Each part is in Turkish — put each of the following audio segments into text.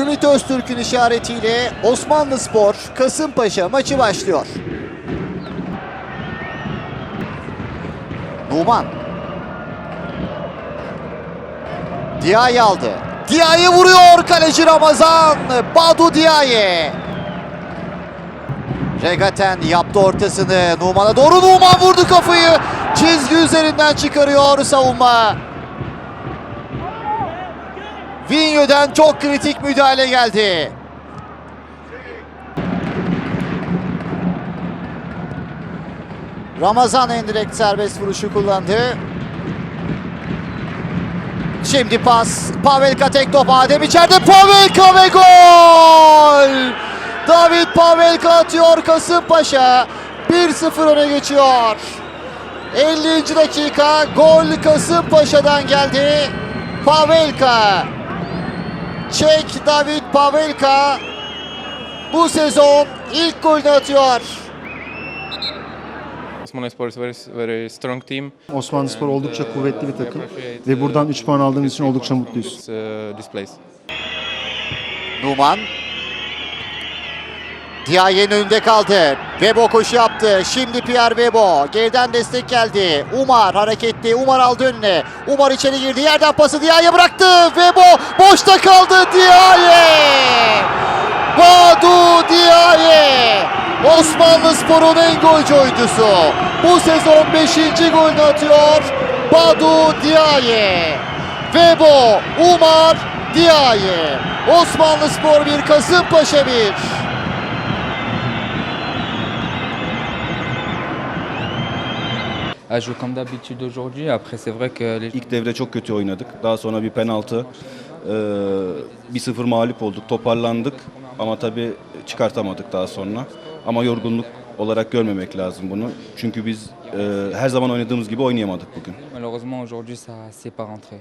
Ümit Öztürk'ün işaretiyle Osmanlı Spor Kasımpaşa maçı başlıyor. Numan. Diaye aldı. Diaye vuruyor kaleci Ramazan. Badu Diaye. Regaten yaptı ortasını. Numan'a doğru Numan vurdu kafayı. Çizgi üzerinden çıkarıyor savunma. Vinyo'dan çok kritik müdahale geldi. Ramazan endirekt serbest vuruşu kullandı. Şimdi pas. Pavelka tek top. Adem içeride. Pavelka ve gol! David Pavelka atıyor Kasımpaşa. 1-0 öne geçiyor. 50. dakika gol Kasımpaşa'dan geldi. Pavelka. Çek David Pavelka bu sezon ilk golünü atıyor. Osmanlıspor is very very strong team. Osmanlı Spor And, oldukça uh, kuvvetli bir takım ve buradan uh, 3 puan aldığımız için oldukça mutluyuz. This, uh, this place. Numan. Diaye'nin önünde kaldı. Vebo koşu yaptı. Şimdi Pierre Vebo. Geriden destek geldi. Umar hareketli. Umar aldı önüne. Umar içeri girdi. Yerden pası Diaye bıraktı. Vebo boşta kaldı. Diaye. Badu Diaye. Osmanlı Spor'un en golcü oyuncusu. Bu sezon 5. golünü atıyor. Badu Diaye. Vebo, Umar, Diaye. Osmanlı Spor 1, Kasımpaşa 1. a joué comme d'habitude aujourd'hui. Après, c'est vrai que les İlk devre çok kötü oynadık. Daha sonra bir penaltı. Ee, 1-0 mağlup olduk. Toparlandık. Ama tabii çıkartamadık daha sonra. Ama yorgunluk olarak görmemek lazım bunu. Çünkü biz e, her zaman oynadığımız gibi oynayamadık bugün. malheureusement aujourd'hui, ça c'est pas rentré.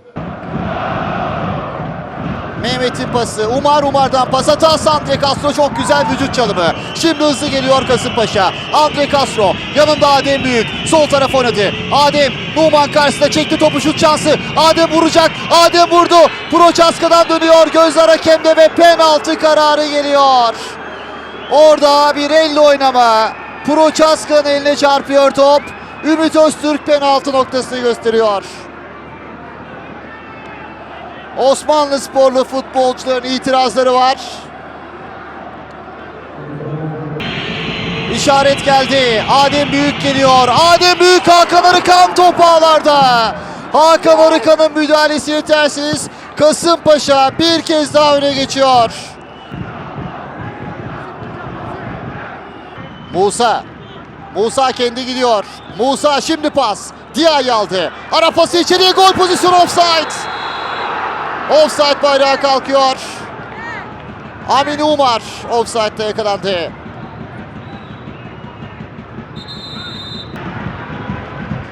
Mehmet'in pası. Umar Umar'dan pas hatası Andre Castro çok güzel vücut çalımı. Şimdi hızlı geliyor Kasımpaşa. Andre Castro yanında Adem Büyük. Sol taraf oynadı. Adem Numan karşısında çekti topu şut şansı. Adem vuracak. Adem vurdu. Prochaska'dan dönüyor. Gözler hakemde ve penaltı kararı geliyor. Orada bir elle oynama. Prochaska'nın eline çarpıyor top. Ümit Öztürk penaltı noktasını gösteriyor. Osmanlı sporlu futbolcuların itirazları var. İşaret geldi. Adem Büyük geliyor. Adem Büyük Hakan Arıkan top ağlarda. Hakan Arıkan'ın müdahalesi yetersiz. Kasımpaşa bir kez daha öne geçiyor. Musa. Musa kendi gidiyor. Musa şimdi pas. Diay aldı. Ara pası içeriye gol pozisyonu offside. Offside bayrağı kalkıyor. Amin Umar offside'de yakalandı.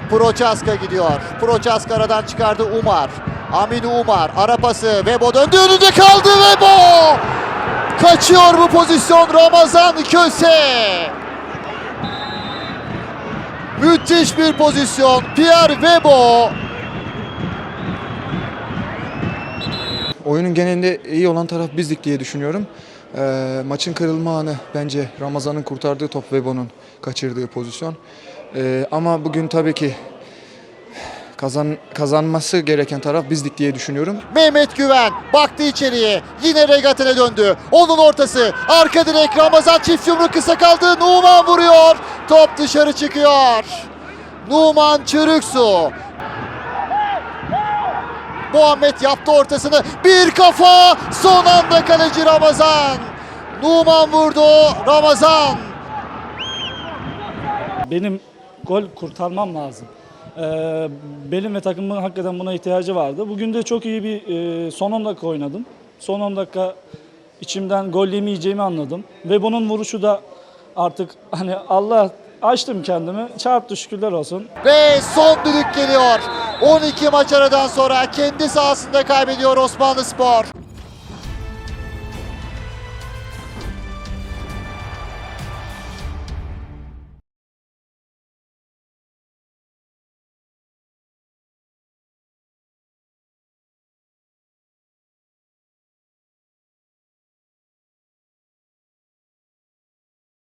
Prochaska gidiyor. Prochaska aradan çıkardı Umar. Amin Umar ara pası. Vebo döndü önünde kaldı Vebo. Kaçıyor bu pozisyon Ramazan Köse. Müthiş bir pozisyon. Pierre Vebo Oyunun genelinde iyi olan taraf bizdik diye düşünüyorum. Ee, maçın kırılma anı bence Ramazan'ın kurtardığı top Vebo'nun kaçırdığı pozisyon. Ee, ama bugün tabii ki kazan kazanması gereken taraf bizdik diye düşünüyorum. Mehmet Güven baktı içeriye. Yine Regaten'e döndü. Onun ortası. Arka direk Ramazan çift yumruk kısa kaldı. Numan vuruyor. Top dışarı çıkıyor. Numan Çürüksu. Muhammed yaptı ortasını. Bir kafa. Son anda kaleci Ramazan. Numan vurdu. Ramazan. benim gol kurtarmam lazım. Ee, benim ve takımın hakikaten buna ihtiyacı vardı. Bugün de çok iyi bir e, son 10 dakika oynadım. Son 10 dakika içimden gol yemeyeceğimi anladım. Ve bunun vuruşu da artık hani Allah açtım kendimi. Çarptı şükürler olsun. Ve son düdük geliyor. 12 maç aradan sonra kendi sahasında kaybediyor Osmanlı Spor.